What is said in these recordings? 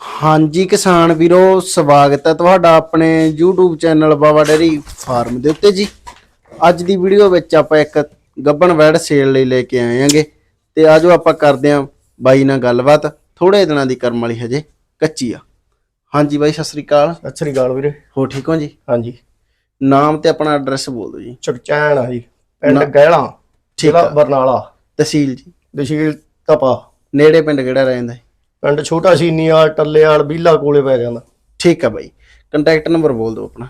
ਹਾਂਜੀ ਕਿਸਾਨ ਵੀਰੋ ਸਵਾਗਤ ਹੈ ਤੁਹਾਡਾ ਆਪਣੇ YouTube channel Baba dairy farm ਦੇ ਉੱਤੇ ਜੀ। ਅੱਜ ਦੀ ਵੀਡੀਓ ਵਿੱਚ ਆਪਾਂ ਇੱਕ ਗੱਬਣ ਵੈੜ ਸੇਲ ਲਈ ਲੈ ਕੇ ਆਏ ਆਂਗੇ ਤੇ ਆਜੋ ਆਪਾਂ ਕਰਦੇ ਆਂ ਬਾਈ ਨਾਲ ਗੱਲਬਾਤ। ਥੋੜੇ ਦਿਨਾਂ ਦੀ ਕਰਮ ਵਾਲੀ ਹਜੇ ਕੱਚੀ ਆ। ਹਾਂਜੀ ਬਾਈ ਸਤਿ ਸ੍ਰੀ ਅਕਾਲ। ਸਤਿ ਸ੍ਰੀ ਅਕਾਲ ਵੀਰੇ। ਹੋ ਠੀਕ ਹੋ ਜੀ? ਹਾਂਜੀ। ਨਾਮ ਤੇ ਆਪਣਾ ਐਡਰੈਸ ਬੋਲ ਦਿਓ ਜੀ। ਚਕਚੈਨ ਆ ਜੀ। ਪਿੰਡ ਗਹਿਲਾ ਠੀਕ ਜ਼ਿਲ੍ਹਾ ਆ। ਬਰਨਾਲਾ। ਤਹਿਸੀਲ ਜੀ। ਤਹਿਸੀਲ ਤਪਾ। ਨੇੜੇ ਪਿੰਡ ਕਿਹੜਾ ਰਹਿੰਦਾ ਹੈ ਪਿੰਡ ਛੋਟਾ ਸੀਨੀਆਲ ਟੱਲੇਆਲ ਬੀਲਾ ਕੋਲੇ ਪੈ ਜਾਂਦਾ। ਠੀਕ ਆ ਬਾਈ। ਕੰਟੈਕਟ ਨੰਬਰ ਬੋਲ ਦਿਓ ਆਪਣਾ।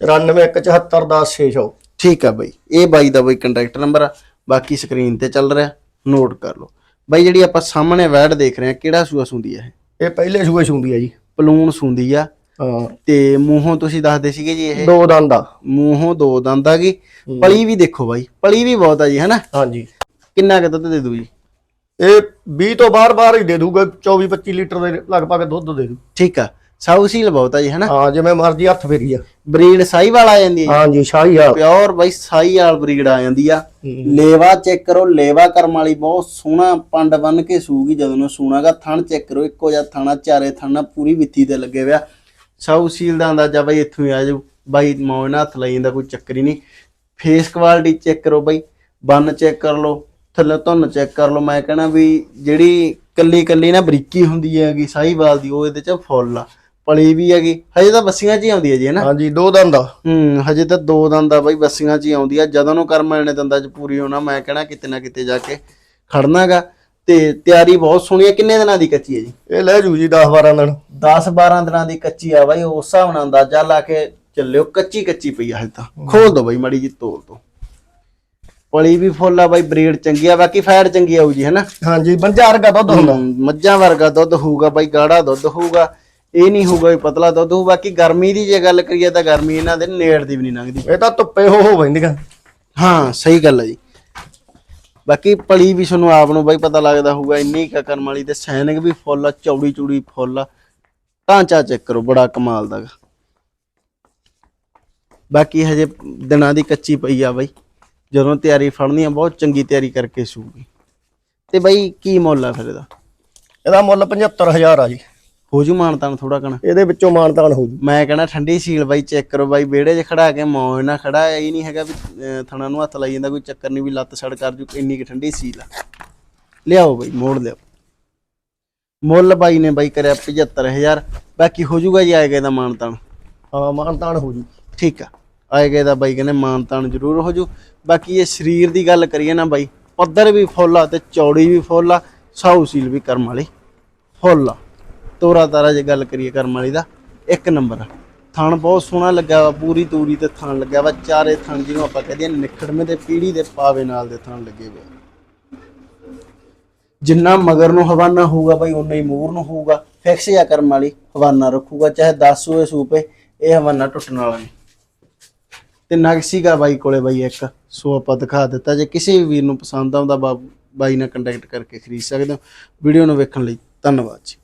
9417710600 ਠੀਕ ਆ ਬਾਈ। ਇਹ ਬਾਈ ਦਾ ਬਾਈ ਕੰਟੈਕਟ ਨੰਬਰ ਆ। ਬਾਕੀ ਸਕਰੀਨ ਤੇ ਚੱਲ ਰਿਹਾ। ਨੋਟ ਕਰ ਲਓ। ਬਾਈ ਜਿਹੜੀ ਆਪਾਂ ਸਾਹਮਣੇ ਵੈੜ ਦੇਖ ਰਹੇ ਆ ਕਿਹੜਾ ਸੂਆ ਸੁੰਦੀ ਆ ਇਹ? ਇਹ ਪਹਿਲੇ ਸੂਏ ਸੁੰਦੀ ਆ ਜੀ। ਪਲੂਣ ਸੁੰਦੀ ਆ। ਹਾਂ। ਤੇ ਮੂੰਹੋਂ ਤੁਸੀਂ ਦੱਸਦੇ ਸੀਗੇ ਜੀ ਇਹ? ਦੋ ਦੰਦ ਆ। ਮੂੰਹੋਂ ਦੋ ਦੰਦ ਆ ਗਈ ਪਲੀ ਵੀ ਦੇਖੋ ਬਾਈ। ਪਲੀ ਵੀ ਬਹੁਤ ਆ ਜੀ ਹੈਨਾ? ਹਾਂਜੀ। ਕਿੰਨਾ ਕੁ ਦੁੱਧ ਦੇ ਦੂ ਜੀ? ਇਹ 20 ਤੋਂ ਬਾਰ-ਬਾਰ ਹੀ ਦੇ ਦੂਗਾ 24-25 ਲੀਟਰ ਦੇ ਲਗਭਗ ਦੁੱਧ ਦੇ ਦੂ। ਠੀਕ ਆ ਸਾਊਸੀਲ ਬਹੁਤ ਆ ਜੀ ਹੈਨਾ? ਹਾਂ ਜਿਵੇਂ ਮਰਜ਼ੀ ਹੱਥ ਫੇਰੀ ਆ। ਬਰੀਡ ਸਾਈਵਾਲ ਆ ਜਾਂਦੀ ਹੈ ਹਾਂਜੀ ਸ਼ਾਹੀ ਹਾਲ ਪਿਓਰ ਬਾਈ ਸਾਈਵਾਲ ਬਰੀਡ ਆ ਜਾਂਦੀ ਆ। ਲੇਵਾ ਚੈੱਕ ਕਰੋ ਲੇਵਾ ਕਰਮ ਵਾਲੀ ਬਹੁਤ ਸੋਹਣਾ ਪੰਡ ਬੰਨ ਕੇ ਸੂਗੀ ਜਦੋਂ ਨੂੰ ਸੂਣਾਗਾ ਥਣ ਚੈੱਕ ਕਰੋ ਇੱਕੋ ਜਿਹਾ ਥਣਾ ਚਾਰੇ ਥਣਾ ਪੂਰੀ ਵਿੱਥੀ ਤੇ ਲੱਗੇ ਹੋਇਆ। ਸਾਊ ਸੀਲ ਦਾ ਅੰਦਾਜ਼ਾ ਬਾਈ ਇੱਥੋਂ ਹੀ ਆ ਜਾਊ। ਬਾਈ ਮੌਜ ਨਾਲ ਹੱਥ ਲਾਈ ਜਾਂਦਾ ਕੋਈ ਚੱਕਰ ਹੀ ਨਹੀਂ। ਫੇਸ ਕੁਆਲਿਟੀ ਚੈੱਕ ਕਰੋ ਬਾਈ ਬੰਨ ਚੈੱਕ ਕਰ ਲਓ। ਥੱਲੇ ਧੁੰਨ ਚੈੱਕ ਕਰ ਲਓ। ਮੈਂ ਕਹਣਾ ਵੀ ਜਿਹੜੀ ਕੱਲੀ ਕੱਲੀ ਨਾ ਬਰੀਕੀ ਹੁੰਦੀ ਹੈਗੀ ਸਾਈਵਾਲ ਦੀ ਉਹ ਇਹਦੇ ਚ ਫੁੱਲ ਆ। ਪਲੀ ਵੀ ਹੈਗੀ। ਹਜੇ ਤਾਂ ਬੱਸੀਆਂ 'ਚ ਹੀ ਆਉਂਦੀ ਹੈ ਜੀ ਹੈਨਾ ਹਾਂਜੀ ਦੋ ਦੰਦ ਆ। ਹੂੰ ਹਜੇ ਤਾਂ ਦੋ ਦੰਦ ਆ ਬਾਈ ਬੱਸੀਆਂ 'ਚ ਹੀ ਆਉਂਦੀ ਆ। ਜਦੋਂ ਨੂੰ ਕਰਮ ਨੇ ਦੰਦਾਂ 'ਚ ਪੂਰੀ ਹੋਣਾ ਮੈਂ ਕਹਿਣਾ ਕਿਤੇ ਨਾ ਕਿਤੇ ਜਾ ਕੇ ਖੜਨਾਗਾ। ਤੇ ਤਿਆਰੀ ਬਹੁਤ ਸੋਹਣੀ ਹੈ। ਕਿੰਨੇ ਦਿਨਾਂ ਦੀ ਕੱਚੀ ਹੈ ਜੀ? ਇਹ ਲੈ ਜੂ ਜੀ 10-12 ਦਿਨ। 10 12 ਦਿਨਾਂ ਦੀ ਕੱਚੀ ਆ ਬਾਈ ਉਸ ਹਿਸਾਬ ਨਾਲ ਅੰਦਾਜ਼ਾ ਲਾ ਕੇ ਚੱਲਿਓ। ਕੱਚੀ ਕੱਚੀ ਪਈ ਆ ਹਜੇ ਤਾਂ। ਖੋਲ ਦੋ ਬਾਈ ਮੜੀ ਜੀ ਤੋਲ ਦੋ। ਪਲੀ ਵੀ ਫੁੱਲ ਆ ਬਾਈ ਬਰੀਡ ਚੰਗੀ ਆ ਬਾਕੀ ਫੈਟ ਚੰਗੀ ਆਊ ਜੀ ਹੈਨਾ? ਹਾਂਜੀ ਬੰਜਾਰ ਦਾ ਦੁੱਧ ਹੁੰਦਾ। ਮੱਝਾਂ ਵਰਗਾ ਦੁੱਧ ਹੋਊਗਾ ਬਾਈ ਗਾੜਾ ਦੁੱਧ ਹੋਊਗਾ ਇਹ ਨਹੀਂ ਹੋਊਗਾ ਵੀ ਪਤਲਾ ਦੁੱਧ ਹੋਊ ਬਾਕੀ ਗਰਮੀ ਦੀ ਜੇ ਗੱਲ ਕਰੀਏ ਤਾਂ ਗਰਮੀ ਇਹਨਾਂ ਦੇ ਨੇੜ ਦੀ ਵੀ ਨਹੀਂ ਲੰਘਦੀ। ਇਹ ਤਾਂ ਧੁੱਪੇ ਹੋ ਹੋ ਬੈਂਦੀਆਂ ਹਾਂ ਸਹੀ ਗੱਲ ਹੈ ਜੀ। ਬਾਕੀ ਪਲੀ ਵੀ ਤੁਹਾਨੂੰ ਆਪ ਨੂੰ ਬਾਈ ਪਤਾ ਲੱਗਦਾ ਹੋਊਗਾ ਇੰਨੀ ਕਰਮ ਵਾਲੀ ਤੇ ਸੈਨਿਕ ਵੀ ਫੁੱਲ ਆ ਚੌੜੀ ਚੂੜੀ ਫੁੱਲ ਆ ਢਾਂਚਾ ਚੈੱਕ ਕਰੋ ਬੜਾ ਕਮਾਲ ਦਾ। ਬਾਕੀ ਹਜੇ ਦਿਨਾਂ ਦੀ ਕੱਚੀ ਪਈ ਆ ਬਾਈ। ਜਦੋਂ ਤਿਆਰੀ ਫੜਨੀ ਆ ਬਹੁਤ ਚੰਗੀ ਤਿਆਰੀ ਕਰਕੇ ਸੂਗੀ। ਤੇ ਬਾਈ ਕੀ ਮੁੱਲ ਆ ਫਿਰ ਇਹਦਾ? ਇਹਦਾ ਮੁੱਲ 75000 ਆ ਜੀ। ਹੋ ਜੂ ਮਾਨਤਾਨ ਥੋੜਾ ਕਣਾ? ਇਹਦੇ ਵਿੱਚੋਂ ਮਾਨਤਾਨ ਹੋ ਜੂ। ਮੈਂ ਕਹਿੰਦਾ ਠੰਡੀ ਸੀਲ ਬਾਈ ਚੈੱਕ ਕਰੋ ਬਾਈ ਵਿਹੜੇ 'ਚ ਖੜਾ ਕੇ ਮੌਜ ਨਾਲ ਖੜਾ ਇਹ ਨਹੀਂ ਹੈਗਾ ਵੀ ਥਣਾ ਨੂੰ ਹੱਥ ਲਾਈ ਜਾਂਦਾ ਕੋਈ ਚੱਕਰ ਨਹੀਂ ਵੀ ਲੱਤ ਸੜ ਕਰ ਜੂ ਇੰਨੀ ਕਿ ਠੰਡੀ ਸੀਲ ਆ। ਲਿਆਓ ਬਾਈ ਮੋੜ ਲਿਆਓ। ਮੁੱਲ ਬਾਈ ਨੇ ਬਾਈ ਕਰਿਆ 75000 ਬਾਕੀ ਹੋ ਜੂਗਾ ਜੀ ਆਏਗਾ ਇਹਦਾ ਮਾਨਤਾਨ। ਹਾਂ ਮਾਨਤਾਨ ਹੋ ਜੂ। ਠੀਕ ਆ। ਆਏ ਗਏ ਦਾ ਬਾਈ ਕਹਿੰਦੇ ਮਾਨਤਾਨ ਜ਼ਰੂਰ ਹੋ ਜੂ। ਬਾਕੀ ਇਹ ਸਰੀਰ ਦੀ ਗੱਲ ਕਰੀਏ ਨਾ ਬਾਈ, ਪੱਧਰ ਵੀ ਫੁੱਲ ਆ ਤੇ ਚੌੜੀ ਵੀ ਫੁੱਲ ਆ ਸਾਊ ਸੀਲ ਵੀ ਕਰਮ ਵਾਲੀ ਫੁੱਲ ਆ। ਤੋਰਾ ਤਾਰਾ ਜੇ ਗੱਲ ਕਰੀਏ ਕਰਮ ਵਾਲੀ ਦਾ, ਇੱਕ ਨੰਬਰ ਥਣ ਬਹੁਤ ਸੋਹਣਾ ਲੱਗਾ ਵਾ, ਪੂਰੀ ਤੂਰੀ ਤੇ ਥਣ ਲੱਗਿਆ ਵਾ, ਚਾਰੇ ਥਣ ਜਿਹਨੂੰ ਆਪਾਂ ਕਹਦੇ ਆ ਨਿਖੜਵੇਂ ਤੇ ਪੀੜੀ ਦੇ ਪਾਵੇ ਨਾਲ ਦੇ ਥਣ ਲੱਗੇ ਹੋਏ ਜਿੰਨਾ ਮਗਰ ਨੂੰ ਹਵਾਨਾ ਹੋਊਗਾ ਬਾਈ ਉਨਾ ਹੀ ਮੂਰ ਨੂੰ ਹੋਊਗਾ। ਫਿਕਸ ਜਾਂ ਕਰਮ ਵਾਲੀ, ਹਵਾਨਾ ਰੱਖੂਗਾ, ਚਾਹੇ 10 ਹੋਏ ਸੂਪੇ ਇਹ ਹਵਾਨਾ ਟੁੱਟਣ ਵਾਲਾ ਨਹੀਂ। ਤੇ ਨਗਸੀਗਾ ਬਾਈ ਕੋਲੇ ਬਾਈ ਇੱਕ। ਸੋ ਆਪਾਂ ਦਿਖਾ ਦਿੱਤਾ, ਜੇ ਕਿਸੇ ਵੀ ਵੀਰ ਨੂੰ ਪਸੰਦ ਆਉਂਦਾ, ਬਾ- ਬਾਈ ਨਾਲ ਕੰਟੈਕਟ ਕਰਕੇ ਖਰੀਦ ਸਕਦੇ ਹੋ। ਵੀਡੀਓ ਨੂੰ ਵੇਖਣ ਲਈ ਧੰਨਵਾਦ ਜੀ।